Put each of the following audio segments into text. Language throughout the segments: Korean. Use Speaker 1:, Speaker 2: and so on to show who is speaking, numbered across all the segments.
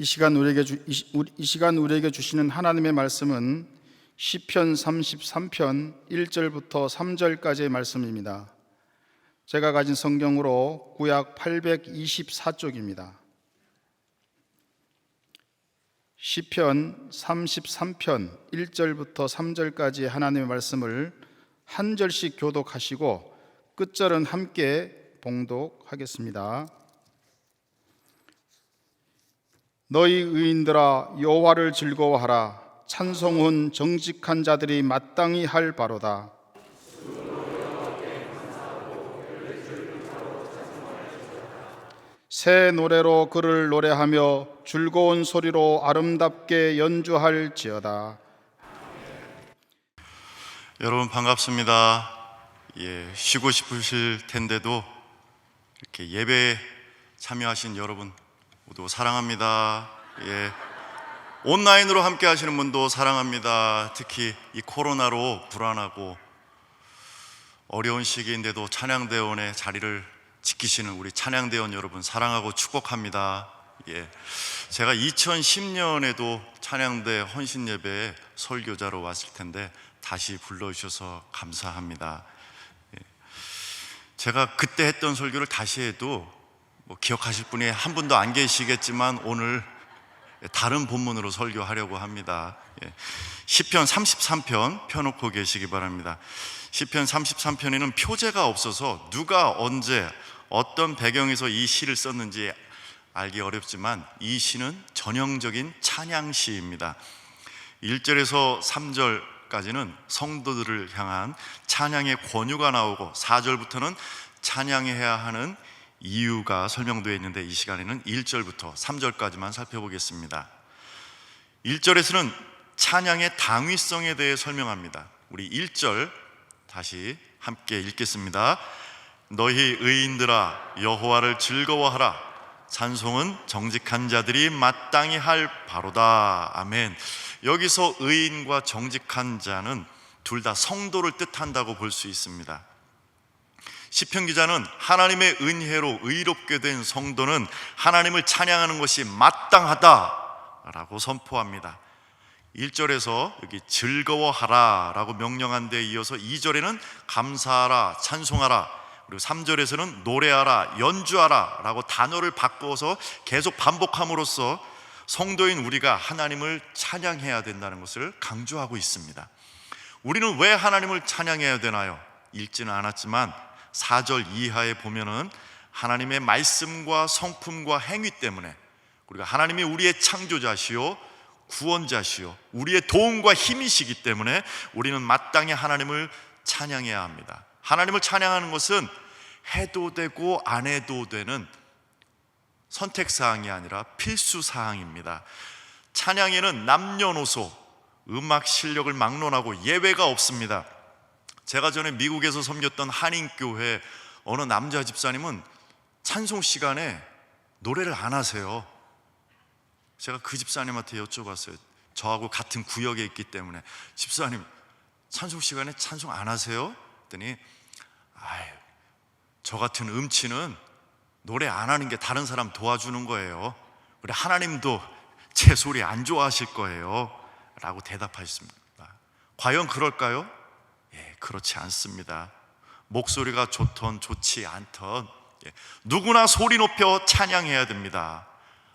Speaker 1: 이 시간 우리에게 주, 이, 시간 우리에게 주시는 하나님의 말씀은 시편 33편 1절부터 3절까지의 말씀입니다. 제가 가진 성경으로 구약 824쪽입니다. 시편 33편 1절부터 3절까지 하나님의 말씀을 한 절씩 교독하시고 끝절은 함께 봉독하겠습니다. 너희 의인들아 여호와를 즐거워하라 찬송은 정직한 자들이 마땅히 할 바로다. 새 노래로 그를 노래하며 즐거운 소리로 아름답게 연주할지어다.
Speaker 2: 여러분 반갑습니다. 예, 쉬고 싶으실 텐데도 이렇게 예배에 참여하신 여러분 모두 사랑합니다. 예. 온라인으로 함께 하시는 분도 사랑합니다. 특히 이 코로나로 불안하고 어려운 시기인데도 찬양대원의 자리를 지키시는 우리 찬양대원 여러분 사랑하고 축복합니다. 예. 제가 2010년에도 찬양대 헌신 예배에 설교자로 왔을 텐데 다시 불러주셔서 감사합니다. 예. 제가 그때 했던 설교를 다시 해도 뭐 기억하실 분이 한 분도 안 계시겠지만 오늘 다른 본문으로 설교하려고 합니다. 예. 시편 33편 펴놓고 계시기 바랍니다. 시편 33편에는 표제가 없어서 누가 언제 어떤 배경에서 이 시를 썼는지 알기 어렵지만 이 시는 전형적인 찬양 시입니다. 1절에서 3절까지는 성도들을 향한 찬양의 권유가 나오고 4절부터는 찬양해야 하는 이유가 설명되어 있는데 이 시간에는 1절부터 3절까지만 살펴보겠습니다. 1절에서는 찬양의 당위성에 대해 설명합니다. 우리 1절 다시 함께 읽겠습니다. 너희 의인들아 여호와를 즐거워하라 찬송은 정직한 자들이 마땅히 할 바로다. 아멘. 여기서 의인과 정직한 자는 둘 다 성도를 뜻한다고 볼 수 있습니다. 시편 기자는 하나님의 은혜로 의롭게 된 성도는 하나님을 찬양하는 것이 마땅하다라고 선포합니다. 1절에서 여기 즐거워하라라고 명령한 데 이어서 2절에는 감사하라, 찬송하라, 그리고 3절에서는 노래하라, 연주하라 라고 단어를 바꿔서 계속 반복함으로써 성도인 우리가 하나님을 찬양해야 된다는 것을 강조하고 있습니다. 우리는 왜 하나님을 찬양해야 되나요? 읽지는 않았지만 4절 이하에 보면은 하나님의 말씀과 성품과 행위 때문에 우리가 하나님이 우리의 창조자시요 구원자시요 우리의 도움과 힘이시기 때문에 우리는 마땅히 하나님을 찬양해야 합니다. 하나님을 찬양하는 것은 해도 되고 안 해도 되는 선택 사항이 아니라 필수 사항입니다. 찬양에는 남녀노소 음악 실력을 막론하고 예외가 없습니다. 제가 전에 미국에서 섬겼던 한인교회 어느 남자 집사님은 찬송 시간에 노래를 안 하세요. 제가 그 집사님한테 여쭤봤어요. 저하고 같은 구역에 있기 때문에 집사님 찬송 시간에 찬송 안 하세요? 했더니 아유 저 같은 음치는 노래 안 하는 게 다른 사람 도와주는 거예요. 우리 하나님도 제 소리 안 좋아하실 거예요. 라고 대답하셨습니다. 과연 그럴까요? 예, 그렇지 않습니다. 목소리가 좋던 좋지 않던 예, 누구나 소리 높여 찬양해야 됩니다.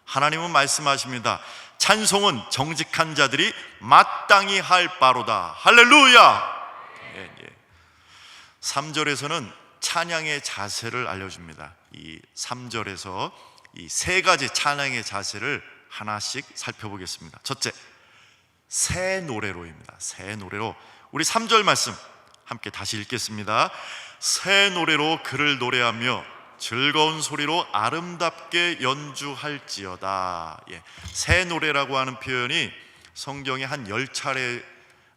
Speaker 2: 하나님은 말씀하십니다. 찬송은 정직한 자들이 마땅히 할 바로다. 할렐루야! 예, 예. 3절에서는 찬양의 자세를 알려줍니다. 이 3절에서 이 세 가지 찬양의 자세를 하나씩 살펴보겠습니다. 첫째, 새 노래로입니다. 새 노래로. 우리 3절 말씀 함께 다시 읽겠습니다. 새 노래로 그를 노래하며 즐거운 소리로 아름답게 연주할지어다. 예. 새 노래라고 하는 표현이 성경에 한 열 차례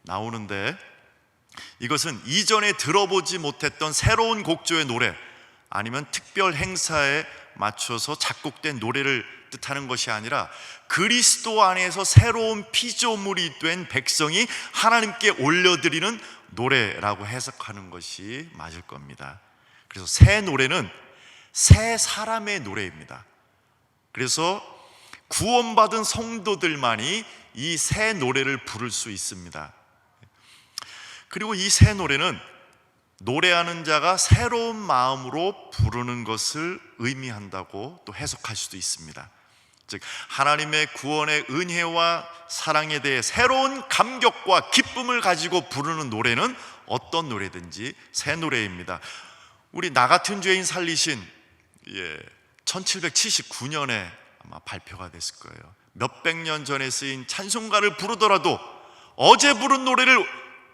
Speaker 2: 나오는데 이것은 이전에 들어보지 못했던 새로운 곡조의 노래 아니면 특별 행사에 맞춰서 작곡된 노래를 뜻하는 것이 아니라 그리스도 안에서 새로운 피조물이 된 백성이 하나님께 올려드리는 노래라고 해석하는 것이 맞을 겁니다. 그래서 새 노래는 새 사람의 노래입니다. 그래서 구원받은 성도들만이 이 새 노래를 부를 수 있습니다. 그리고 이 새 노래는 노래하는 자가 새로운 마음으로 부르는 것을 의미한다고 또 해석할 수도 있습니다. 즉 하나님의 구원의 은혜와 사랑에 대해 새로운 감격과 기쁨을 가지고 부르는 노래는 어떤 노래든지 새 노래입니다. 우리 나 같은 죄인 살리신 예, 1779년에 아마 발표가 됐을 거예요. 몇백 년 전에 쓰인 찬송가를 부르더라도 어제 부른 노래를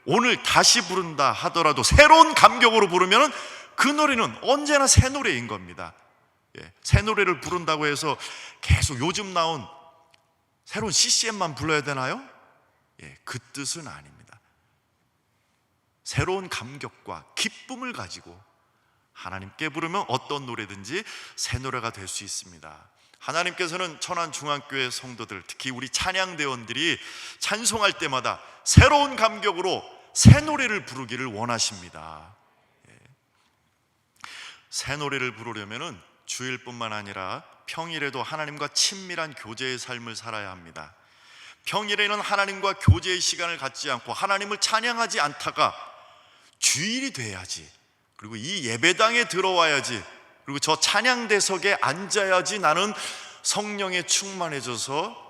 Speaker 2: 오늘 다시 부른다 하더라도 새로운 감격으로 부르면 그 노래는 언제나 새 노래인 겁니다. 예, 새 노래를 부른다고 해서 계속 요즘 나온 새로운 CCM만 불러야 되나요? 예, 그 뜻은 아닙니다. 새로운 감격과 기쁨을 가지고 하나님께 부르면 어떤 노래든지 새 노래가 될 수 있습니다. 하나님께서는 천안중앙교회 성도들, 특히 우리 찬양대원들이 찬송할 때마다 새로운 감격으로 새 노래를 부르기를 원하십니다. 예. 새 노래를 부르려면은 주일뿐만 아니라 평일에도 하나님과 친밀한 교제의 삶을 살아야 합니다. 평일에는 하나님과 교제의 시간을 갖지 않고 하나님을 찬양하지 않다가 주일이 돼야지. 그리고 이 예배당에 들어와야지. 그리고 저 찬양대석에 앉아야지 나는 성령에 충만해져서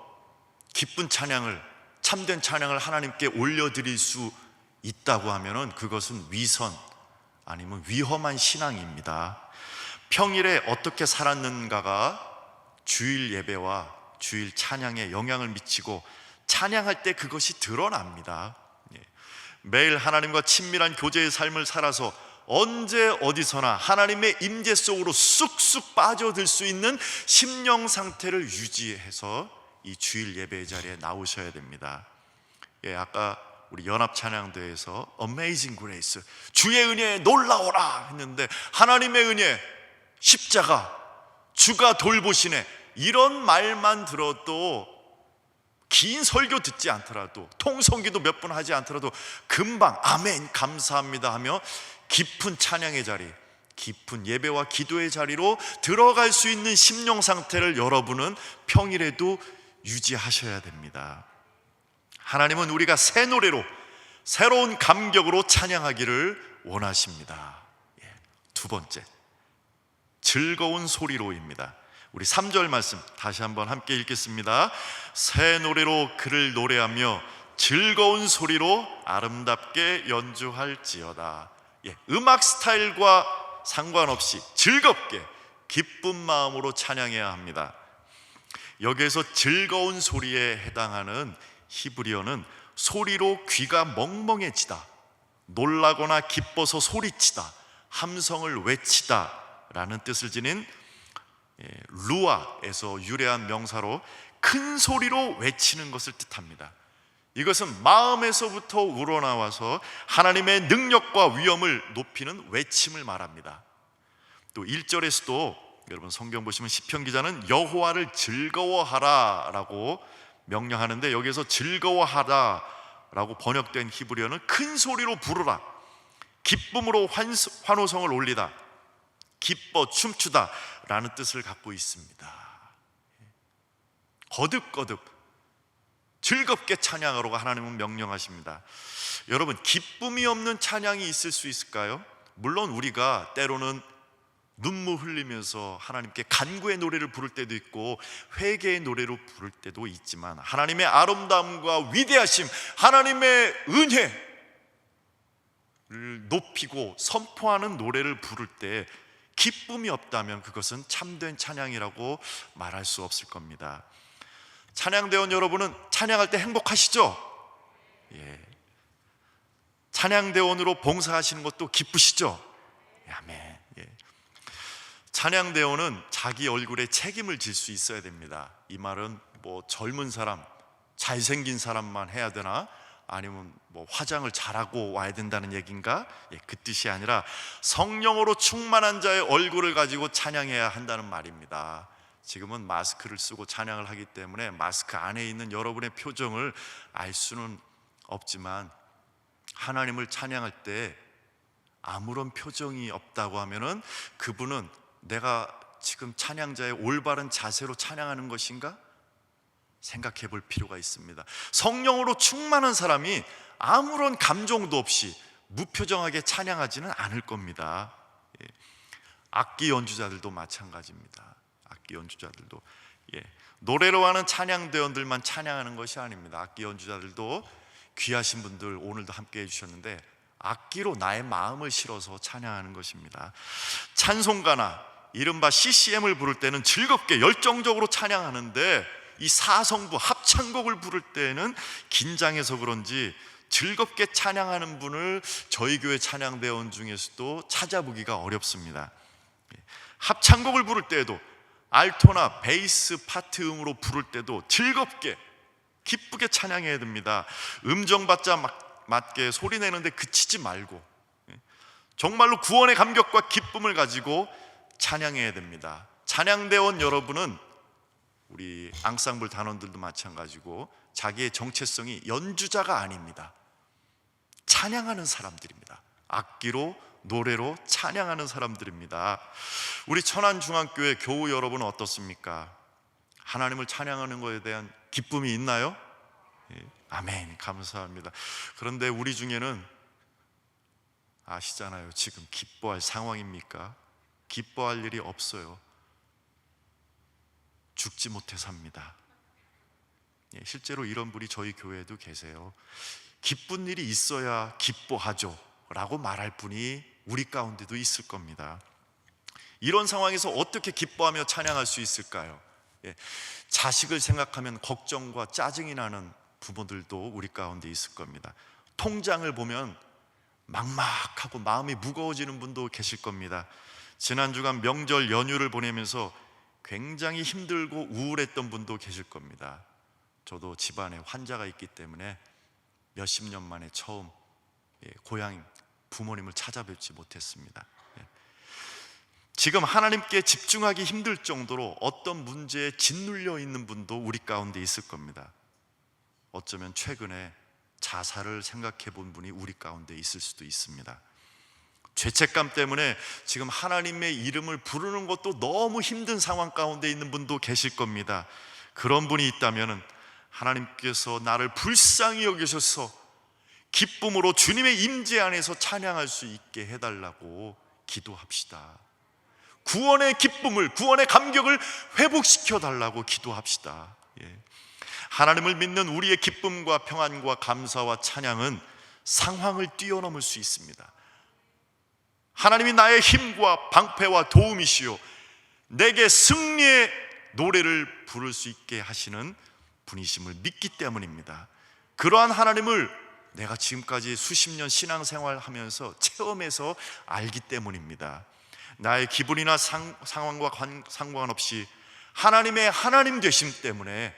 Speaker 2: 기쁜 찬양을 참된 찬양을 하나님께 올려드릴 수 있다고 하면은 그것은 위선 아니면 위험한 신앙입니다. 평일에 어떻게 살았는가가 주일 예배와 주일 찬양에 영향을 미치고 찬양할 때 그것이 드러납니다. 예. 매일 하나님과 친밀한 교제의 삶을 살아서 언제 어디서나 하나님의 임재 속으로 쑥쑥 빠져들 수 있는 심령 상태를 유지해서 이 주일 예배 자리에 나오셔야 됩니다. 예, 아까 우리 연합 찬양대에서 Amazing Grace 주의 은혜에 놀라워라 했는데 하나님의 은혜 십자가 주가 돌보시네 이런 말만 들어도 긴 설교 듣지 않더라도 통성기도 몇 번 하지 않더라도 금방 아멘 감사합니다 하며 깊은 찬양의 자리 깊은 예배와 기도의 자리로 들어갈 수 있는 심령 상태를 여러분은 평일에도 유지하셔야 됩니다. 하나님은 우리가 새 노래로 새로운 감격으로 찬양하기를 원하십니다. 예, 두 번째, 즐거운 소리로입니다. 우리 3절 말씀 다시 한번 함께 읽겠습니다. 새 노래로 그를 노래하며 즐거운 소리로 아름답게 연주할지어다. 예, 음악 스타일과 상관없이 즐겁게 기쁜 마음으로 찬양해야 합니다. 여기에서 즐거운 소리에 해당하는 히브리어는 소리로 귀가 멍멍해지다, 놀라거나 기뻐서 소리치다, 함성을 외치다 라는 뜻을 지닌 예, 루아에서 유래한 명사로 큰 소리로 외치는 것을 뜻합니다. 이것은 마음에서부터 우러나와서 하나님의 능력과 위엄을 높이는 외침을 말합니다. 또 1절에서도 여러분 성경 보시면 시편 기자는 여호와를 즐거워하라라고 명령하는데 여기에서 즐거워하다라고 번역된 히브리어는 큰 소리로 부르라. 기쁨으로 환, 환호성을 올리다. 기뻐 춤추다 라는 뜻을 갖고 있습니다. 거듭거듭 즐겁게 찬양하라고 하나님은 명령하십니다. 여러분, 기쁨이 없는 찬양이 있을 수 있을까요? 물론 우리가 때로는 눈물 흘리면서 하나님께 간구의 노래를 부를 때도 있고 회개의 노래로 부를 때도 있지만 하나님의 아름다움과 위대하심, 하나님의 은혜를 높이고 선포하는 노래를 부를 때 기쁨이 없다면 그것은 참된 찬양이라고 말할 수 없을 겁니다. 찬양대원 여러분은 찬양할 때 행복하시죠? 예. 찬양대원으로 봉사하시는 것도 기쁘시죠? 예, 아멘. 예. 찬양대원은 자기 얼굴에 책임을 질 수 있어야 됩니다. 이 말은 뭐 젊은 사람, 잘생긴 사람만 해야 되나? 아니면 뭐 화장을 잘하고 와야 된다는 얘기인가? 예, 그 뜻이 아니라 성령으로 충만한 자의 얼굴을 가지고 찬양해야 한다는 말입니다. 지금은 마스크를 쓰고 찬양을 하기 때문에 마스크 안에 있는 여러분의 표정을 알 수는 없지만 하나님을 찬양할 때 아무런 표정이 없다고 하면은 그분은 내가 지금 찬양자의 올바른 자세로 찬양하는 것인가? 생각해 볼 필요가 있습니다. 성령으로 충만한 사람이 아무런 감정도 없이 무표정하게 찬양하지는 않을 겁니다. 예. 악기 연주자들도 마찬가지입니다. 악기 연주자들도 예. 노래로 하는 찬양 대원들만 찬양하는 것이 아닙니다. 악기 연주자들도 귀하신 분들 오늘도 함께 해주셨는데 악기로 나의 마음을 실어서 찬양하는 것입니다. 찬송가나 이른바 CCM을 부를 때는 즐겁게 열정적으로 찬양하는데 이 사성부 합창곡을 부를 때는 긴장해서 그런지 즐겁게 찬양하는 분을 저희 교회 찬양대원 중에서도 찾아보기가 어렵습니다. 합창곡을 부를 때에도 알토나 베이스 파트 음으로 부를 때도 즐겁게 기쁘게 찬양해야 됩니다. 음정 받자 막- 맞게 소리 내는데 그치지 말고 예. 정말로 구원의 감격과 기쁨을 가지고 찬양해야 됩니다. 찬양대원 여러분은 우리 앙상블 단원들도 마찬가지고 자기의 정체성이 연주자가 아닙니다. 찬양하는 사람들입니다. 악기로 노래로 찬양하는 사람들입니다. 우리 천안중앙교회 교우 여러분은 어떻습니까? 하나님을 찬양하는 것에 대한 기쁨이 있나요? 예, 아멘. 감사합니다. 그런데 우리 중에는 아시잖아요. 지금 기뻐할 상황입니까? 기뻐할 일이 없어요. 죽지 못해 삽니다. 예, 실제로 이런 분이 저희 교회에도 계세요. 기쁜 일이 있어야 기뻐하죠. 라고 말할 분이 우리 가운데도 있을 겁니다. 이런 상황에서 어떻게 기뻐하며 찬양할 수 있을까요? 예, 자식을 생각하면 걱정과 짜증이 나는 부모들도 우리 가운데 있을 겁니다. 통장을 보면 막막하고 마음이 무거워지는 분도 계실 겁니다. 지난 주간 명절 연휴를 보내면서 굉장히 힘들고 우울했던 분도 계실 겁니다. 저도 집안에 환자가 있기 때문에 몇십 년 만에 처음 예, 고향 부모님을 찾아뵙지 못했습니다. 예. 지금 하나님께 집중하기 힘들 정도로 어떤 문제에 짓눌려 있는 분도 우리 가운데 있을 겁니다. 어쩌면 최근에 자살을 생각해 본 분이 우리 가운데 있을 수도 있습니다. 죄책감 때문에 지금 하나님의 이름을 부르는 것도 너무 힘든 상황 가운데 있는 분도 계실 겁니다. 그런 분이 있다면 하나님께서 나를 불쌍히 여기셔서 기쁨으로 주님의 임재 안에서 찬양할 수 있게 해달라고 기도합시다. 구원의 기쁨을, 구원의 감격을 회복시켜 달라고 기도합시다. 예. 하나님을 믿는 우리의 기쁨과 평안과 감사와 찬양은 상황을 뛰어넘을 수 있습니다. 하나님이 나의 힘과 방패와 도움이시요 내게 승리의 노래를 부를 수 있게 하시는 분이심을 믿기 때문입니다. 그러한 하나님을 내가 지금까지 수십 년 신앙생활 하면서 체험해서 알기 때문입니다. 나의 기분이나 상, 상황과 관, 상관없이 하나님의 하나님 되심 때문에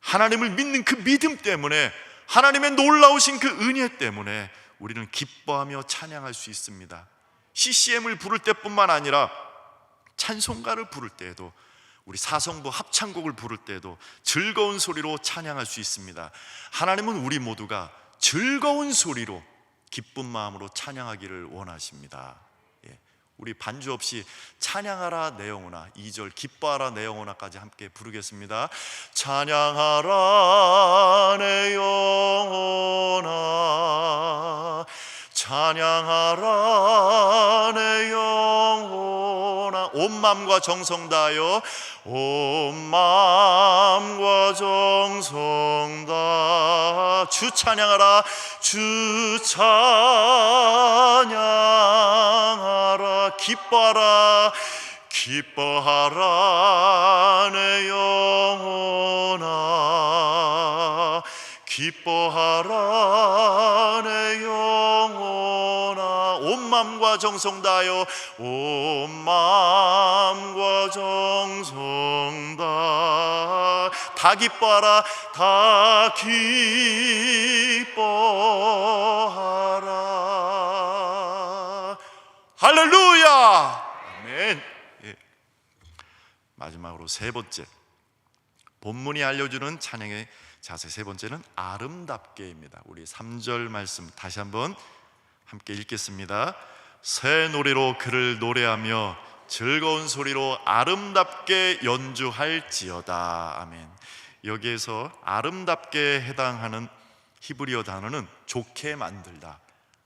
Speaker 2: 하나님을 믿는 그 믿음 때문에 하나님의 놀라우신 그 은혜 때문에 우리는 기뻐하며 찬양할 수 있습니다. CCM을 부를 때뿐만 아니라 찬송가를 부를 때에도 우리 사성부 합창곡을 부를 때에도 즐거운 소리로 찬양할 수 있습니다. 하나님은 우리 모두가 즐거운 소리로 기쁜 마음으로 찬양하기를 원하십니다. 예. 우리 반주 없이 찬양하라 내 영혼아 2절 기뻐하라 내 영혼아까지 함께 부르겠습니다. 찬양하라 내 영혼아 찬양하라 내 영혼아 온 마음과 정성 다하여 온 마음과 정성 다주 찬양하라 주 찬양하라. 기뻐하라 기뻐하라 내 영혼아 기뻐하라 내 영혼아. 온 마음과 정성 다하여 온 마음과 정성 다다 기뻐하라 다 기뻐하라. 할렐루야! 아멘. 예. 마지막으로 세 번째. 본문이 알려주는 찬양의 자세 세 번째는 아름답게입니다. 우리 3절 말씀 다시 한번 함께 읽겠습니다. 새 노래로 그를 노래하며 즐거운 소리로 아름답게 연주할지어다. 아멘. 여기에서 아름답게 해당하는 히브리어 단어는 좋게 만들다,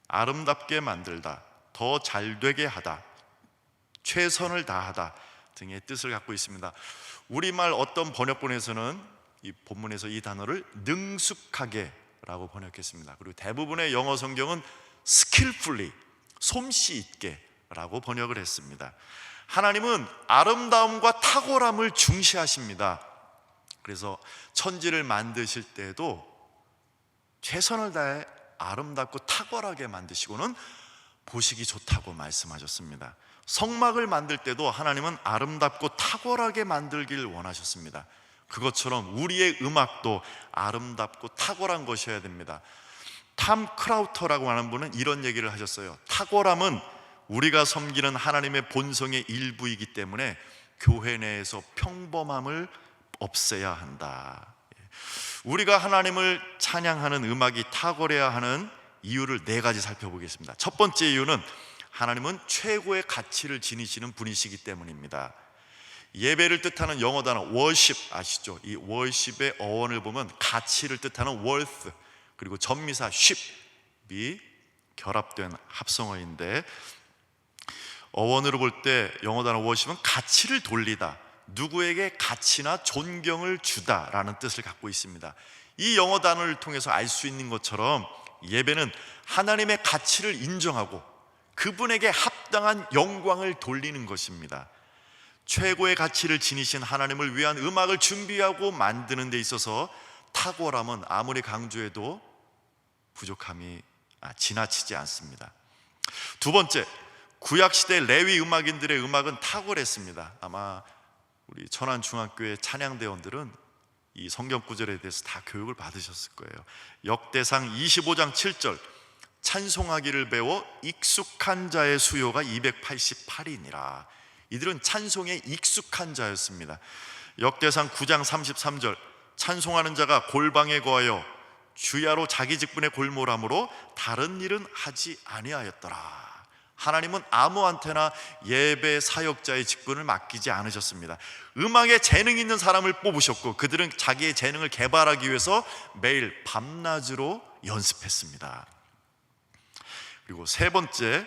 Speaker 2: 아름답게 만들다, 더 잘되게 하다, 최선을 다하다 등의 뜻을 갖고 있습니다. 우리말 어떤 번역본에서는 이 본문에서 이 단어를 능숙하게라고 번역했습니다. 그리고 대부분의 영어 성경은 skillfully 솜씨 있게라고 번역을 했습니다. 하나님은 아름다움과 탁월함을 중시하십니다. 그래서 천지를 만드실 때에도 최선을 다해 아름답고 탁월하게 만드시고는 보시기 좋다고 말씀하셨습니다. 성막을 만들 때도 하나님은 아름답고 탁월하게 만들길 원하셨습니다. 그것처럼 우리의 음악도 아름답고 탁월한 것이어야 됩니다. 탐 크라우터라고 하는 분은 이런 얘기를 하셨어요. 탁월함은 우리가 섬기는 하나님의 본성의 일부이기 때문에 교회 내에서 평범함을 없애야 한다. 우리가 하나님을 찬양하는 음악이 탁월해야 하는 이유를 네 가지 살펴보겠습니다. 첫 번째 이유는 하나님은 최고의 가치를 지니시는 분이시기 때문입니다. 예배를 뜻하는 영어 단어 worship 아시죠? 이 worship의 어원을 보면 가치를 뜻하는 worth 그리고 전미사 ship이 결합된 합성어인데 어원으로 볼 때 영어 단어 worship은 가치를 돌리다 누구에게 가치나 존경을 주다라는 뜻을 갖고 있습니다. 이 영어 단어를 통해서 알 수 있는 것처럼 예배는 하나님의 가치를 인정하고 그분에게 합당한 영광을 돌리는 것입니다. 최고의 가치를 지니신 하나님을 위한 음악을 준비하고 만드는 데 있어서 탁월함은 아무리 강조해도 부족함이 아, 지나치지 않습니다. 두 번째, 구약 시대 레위 음악인들의 음악은 탁월했습니다. 아마 우리 천안 중학교의 찬양대원들은 이 성경 구절에 대해서 다 교육을 받으셨을 거예요. 역대상 25장 7절 찬송하기를 배워 익숙한 자의 수요가 288이니라. 이들은 찬송에 익숙한 자였습니다. 역대상 9장 33절 찬송하는 자가 골방에 거하여 주야로 자기 직분에 골몰함으로 다른 일은 하지 아니하였더라. 하나님은 아무한테나 예배 사역자의 직분을 맡기지 않으셨습니다. 음악에 재능 있는 사람을 뽑으셨고 그들은 자기의 재능을 개발하기 위해서 매일 밤낮으로 연습했습니다. 그리고 세 번째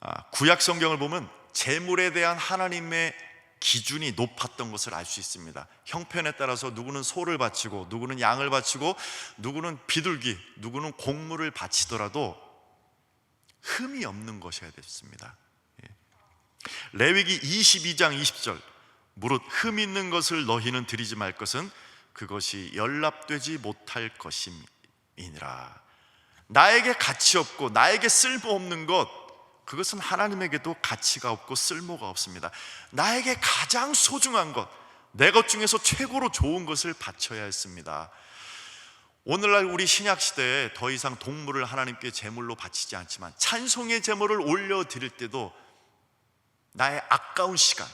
Speaker 2: 아, 구약 성경을 보면 재물에 대한 하나님의 기준이 높았던 것을 알 수 있습니다. 형편에 따라서 누구는 소를 바치고 누구는 양을 바치고 누구는 비둘기, 누구는 곡물을 바치더라도 흠이 없는 것이어야 됐습니다. 예. 레위기 22장 20절 무릇 흠 있는 것을 너희는 드리지 말 것은 그것이 연락되지 못할 것임이니라. 나에게 가치 없고 나에게 쓸모 없는 것 그것은 하나님에게도 가치가 없고 쓸모가 없습니다. 나에게 가장 소중한 것, 내 것 중에서 최고로 좋은 것을 바쳐야 했습니다. 오늘날 우리 신약 시대에 더 이상 동물을 하나님께 제물로 바치지 않지만 찬송의 제물을 올려 드릴 때도 나의 아까운 시간,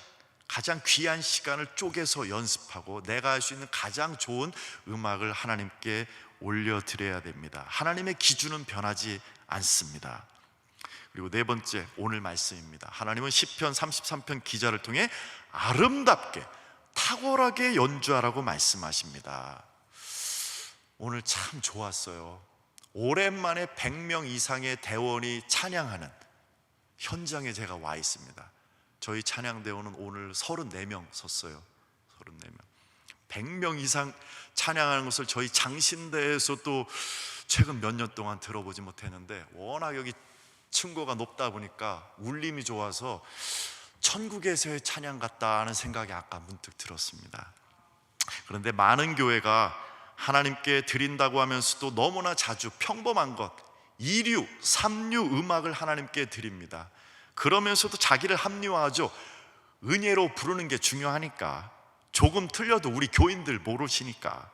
Speaker 2: 가장 귀한 시간을 쪼개서 연습하고 내가 할 수 있는 가장 좋은 음악을 하나님께 올려 드려야 됩니다. 하나님의 기준은 변하지 않습니다. 그리고 네 번째 오늘 말씀입니다. 하나님은 시편 33편 기자를 통해 아름답게 탁월하게 연주하라고 말씀하십니다. 오늘 참 좋았어요. 오랜만에 100명 이상의 대원이 찬양하는 현장에 제가 와 있습니다. 저희 찬양대원은 오늘 34명 섰어요. 34명. 100명 이상 찬양하는 것을 저희 장신대에서 또 최근 몇 년 동안 들어보지 못했는데 워낙 여기 층고가 높다 보니까 울림이 좋아서 천국에서의 찬양 같다는 생각이 아까 문득 들었습니다. 그런데 많은 교회가 하나님께 드린다고 하면서도 너무나 자주 평범한 것, 이류, 삼류 음악을 하나님께 드립니다. 그러면서도 자기를 합리화하죠. 은혜로 부르는 게 중요하니까. 조금 틀려도 우리 교인들 모르시니까.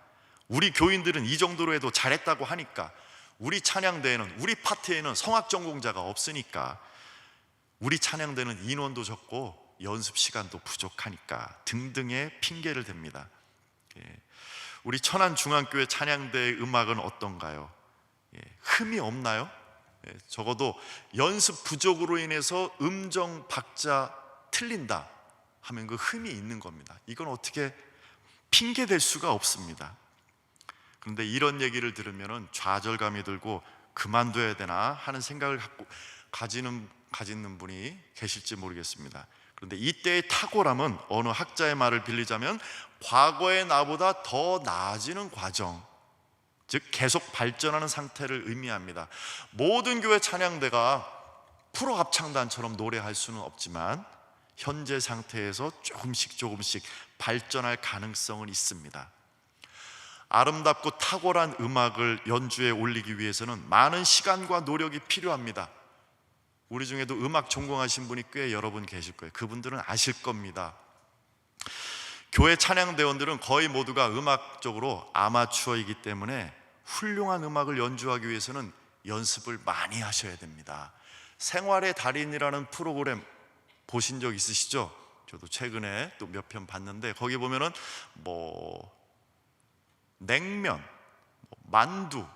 Speaker 2: 우리 교인들은 이 정도로 해도 잘했다고 하니까. 우리 찬양대에는, 우리 파트에는 성악 전공자가 없으니까. 우리 찬양대는 인원도 적고 연습 시간도 부족하니까 등등의 핑계를 댑니다. 예. 우리 천안 중앙교회 찬양대의 음악은 어떤가요? 예, 흠이 없나요? 예, 적어도 연습 부족으로 인해서 음정 박자 틀린다 하면 그 흠이 있는 겁니다. 이건 어떻게 핑계 댈 수가 없습니다. 그런데 이런 얘기를 들으면 좌절감이 들고 그만둬야 되나 하는 생각을 갖고 가지는 가지는 분이 계실지 모르겠습니다. 그런데 이때의 탁월함은 어느 학자의 말을 빌리자면 과거의 나보다 더 나아지는 과정, 즉 계속 발전하는 상태를 의미합니다. 모든 교회 찬양대가 프로 합창단처럼 노래할 수는 없지만 현재 상태에서 조금씩 조금씩 발전할 가능성은 있습니다. 아름답고 탁월한 음악을 연주에 올리기 위해서는 많은 시간과 노력이 필요합니다. 우리 중에도 음악 전공하신 분이 꽤 여러 분 계실 거예요. 그분들은 아실 겁니다. 교회 찬양대원들은 거의 모두가 음악적으로 아마추어이기 때문에 훌륭한 음악을 연주하기 위해서는 연습을 많이 하셔야 됩니다. 생활의 달인이라는 프로그램 보신 적 있으시죠? 저도 최근에 또 몇 편 봤는데 거기 보면은 뭐 냉면, 뭐 만두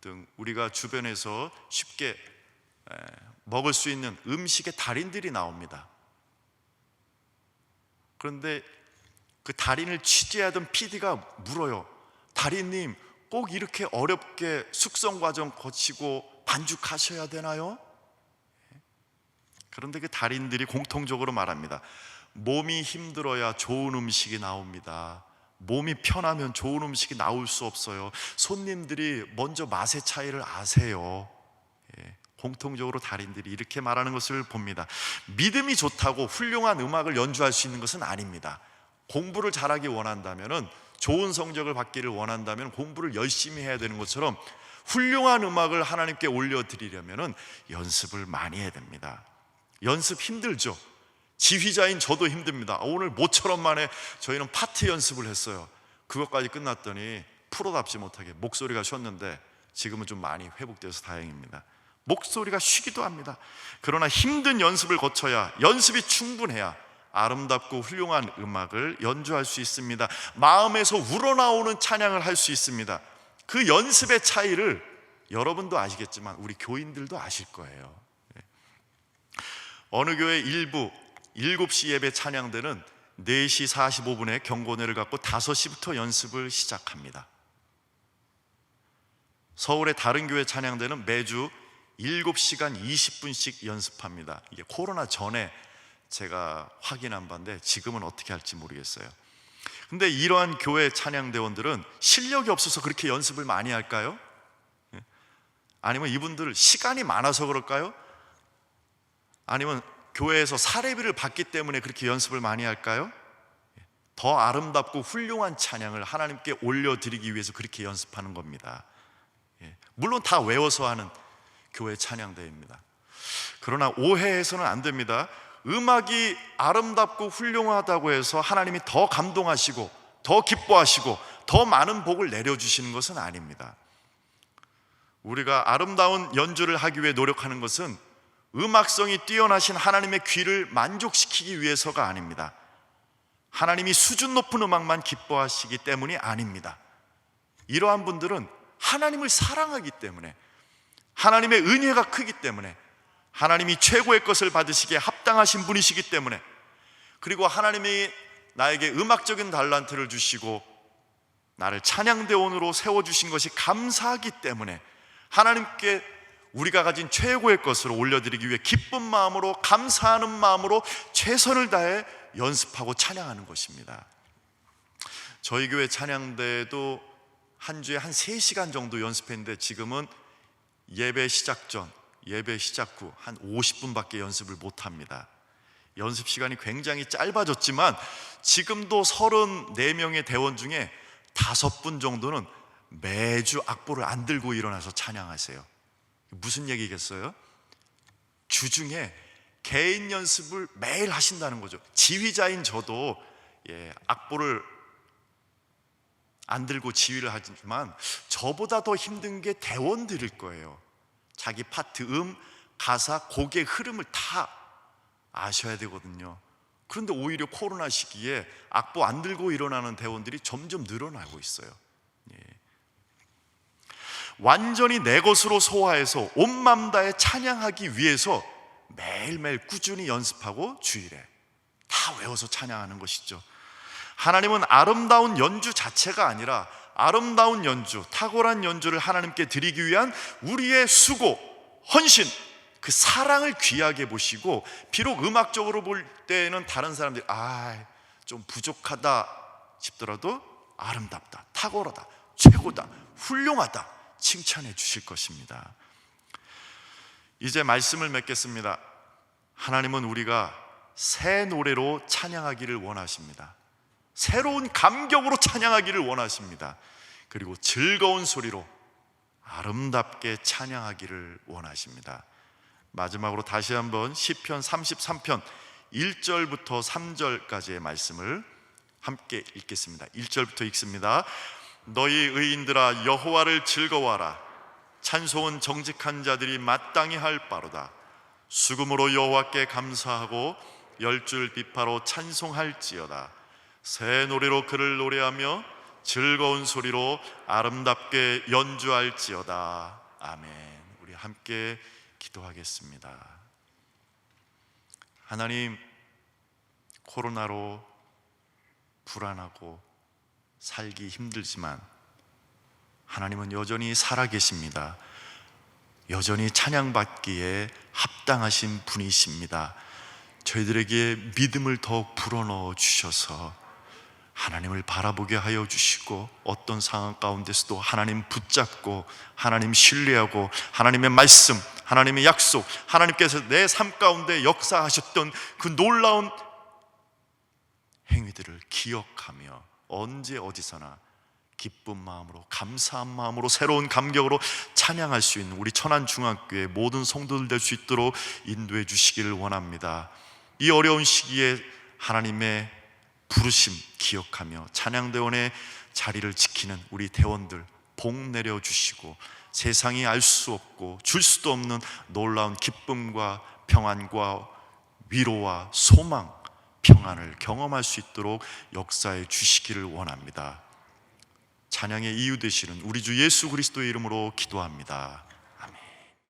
Speaker 2: 등 우리가 주변에서 쉽게 에, 먹을 수 있는 음식의 달인들이 나옵니다. 그런데 그 달인을 취재하던 PD가 물어요. 달인님, 꼭 이렇게 어렵게 숙성 과정 거치고 반죽하셔야 되나요? 그런데 그 달인들이 공통적으로 말합니다. 몸이 힘들어야 좋은 음식이 나옵니다. 몸이 편하면 좋은 음식이 나올 수 없어요. 손님들이 먼저 맛의 차이를 아세요. 예, 공통적으로 달인들이 이렇게 말하는 것을 봅니다. 믿음이 좋다고 훌륭한 음악을 연주할 수 있는 것은 아닙니다. 공부를 잘하기 원한다면은 좋은 성적을 받기를 원한다면 공부를 열심히 해야 되는 것처럼 훌륭한 음악을 하나님께 올려드리려면은 연습을 많이 해야 됩니다. 연습 힘들죠. 지휘자인 저도 힘듭니다. 아, 오늘 모처럼 만에 저희는 파트 연습을 했어요. 그것까지 끝났더니 프로답지 못하게 목소리가 쉬었는데 지금은 좀 많이 회복돼서 다행입니다. 목소리가 쉬기도 합니다. 그러나 힘든 연습을 거쳐야 연습이 충분해야 아름답고 훌륭한 음악을 연주할 수 있습니다. 마음에서 우러나오는 찬양을 할 수 있습니다. 그 연습의 차이를 여러분도 아시겠지만 우리 교인들도 아실 거예요. 어느 교회 일부 7시 예배 찬양대는 4시 45분에 경고회를 갖고 5시부터 연습을 시작합니다. 서울의 다른 교회 찬양대는 매주 7시간 20분씩 연습합니다. 이게 코로나 전에 제가 확인한 바인데 지금은 어떻게 할지 모르겠어요. 근데 이러한 교회 찬양대원들은 실력이 없어서 그렇게 연습을 많이 할까요? 예? 아니면 이분들 시간이 많아서 그럴까요? 아니면 교회에서 사례비를 받기 때문에 그렇게 연습을 많이 할까요? 더 아름답고 훌륭한 찬양을 하나님께 올려드리기 위해서 그렇게 연습하는 겁니다. 예, 물론 다 외워서 하는 교회 찬양대입니다. 그러나 오해해서는 안 됩니다. 음악이 아름답고 훌륭하다고 해서 하나님이 더 감동하시고 더 기뻐하시고 더 많은 복을 내려주시는 것은 아닙니다. 우리가 아름다운 연주를 하기 위해 노력하는 것은 음악성이 뛰어나신 하나님의 귀를 만족시키기 위해서가 아닙니다. 하나님이 수준 높은 음악만 기뻐하시기 때문이 아닙니다. 이러한 분들은 하나님을 사랑하기 때문에 하나님의 은혜가 크기 때문에 하나님이 최고의 것을 받으시기에 합당하신 분이시기 때문에 그리고 하나님이 나에게 음악적인 달란트를 주시고 나를 찬양대원으로 세워주신 것이 감사하기 때문에 하나님께 우리가 가진 최고의 것을 올려드리기 위해 기쁜 마음으로 감사하는 마음으로 최선을 다해 연습하고 찬양하는 것입니다. 저희 교회 찬양대도 한 주에 한 3시간 정도 연습했는데 지금은 예배 시작 전, 예배 시작 후 한 50분밖에 연습을 못 합니다. 연습 시간이 굉장히 짧아졌지만 지금도 34명의 대원 중에 5분 정도는 매주 악보를 안 들고 일어나서 찬양하세요. 무슨 얘기겠어요? 주중에 개인 연습을 매일 하신다는 거죠. 지휘자인 저도 예, 악보를 안 들고 지휘를 하지만 저보다 더 힘든 게 대원들일 거예요. 자기 파트, 음, 가사, 곡의 흐름을 다 아셔야 되거든요. 그런데 오히려 코로나 시기에 악보 안 들고 일어나는 대원들이 점점 늘어나고 있어요. 예. 완전히 내 것으로 소화해서 온맘 다해 찬양하기 위해서 매일매일 꾸준히 연습하고 주일에 다 외워서 찬양하는 것이죠. 하나님은 아름다운 연주 자체가 아니라 아름다운 연주, 탁월한 연주를 하나님께 드리기 위한 우리의 수고, 헌신, 그 사랑을 귀하게 보시고 비록 음악적으로 볼 때는 다른 사람들이 아, 좀 부족하다 싶더라도 아름답다, 탁월하다, 최고다, 훌륭하다 칭찬해 주실 것입니다. 이제 말씀을 맺겠습니다. 하나님은 우리가 새 노래로 찬양하기를 원하십니다. 새로운 감격으로 찬양하기를 원하십니다. 그리고 즐거운 소리로 아름답게 찬양하기를 원하십니다. 마지막으로 다시 한번 시편 33편 1절부터 3절까지의 말씀을 함께 읽겠습니다. 1절부터 읽습니다. 너희 의인들아 여호와를 즐거워하라. 찬송은 정직한 자들이 마땅히 할 바로다. 수금으로 여호와께 감사하고 열 줄 비파로 찬송할지어다. 새 노래로 그를 노래하며 즐거운 소리로 아름답게 연주할지어다. 아멘. 우리 함께 기도하겠습니다. 하나님, 코로나로 불안하고 살기 힘들지만 하나님은 여전히 살아계십니다. 여전히 찬양받기에 합당하신 분이십니다. 저희들에게 믿음을 더욱 불어넣어 주셔서 하나님을 바라보게 하여 주시고 어떤 상황 가운데서도 하나님 붙잡고 하나님 신뢰하고 하나님의 말씀, 하나님의 약속, 하나님께서 내 삶 가운데 역사하셨던 그 놀라운 행위들을 기억하며 언제 어디서나 기쁜 마음으로 감사한 마음으로 새로운 감격으로 찬양할 수 있는 우리 천안 중학교의 모든 성도들 될 수 있도록 인도해 주시기를 원합니다. 이 어려운 시기에 하나님의 부르심 기억하며 찬양대원의 자리를 지키는 우리 대원들 복 내려 주시고 세상이 알 수 없고 줄 수도 없는 놀라운 기쁨과 평안과 위로와 소망, 평안을 경험할 수 있도록 역사해 주시기를 원합니다. 찬양의 이유 되시는 우리 주 예수 그리스도의 이름으로 기도합니다.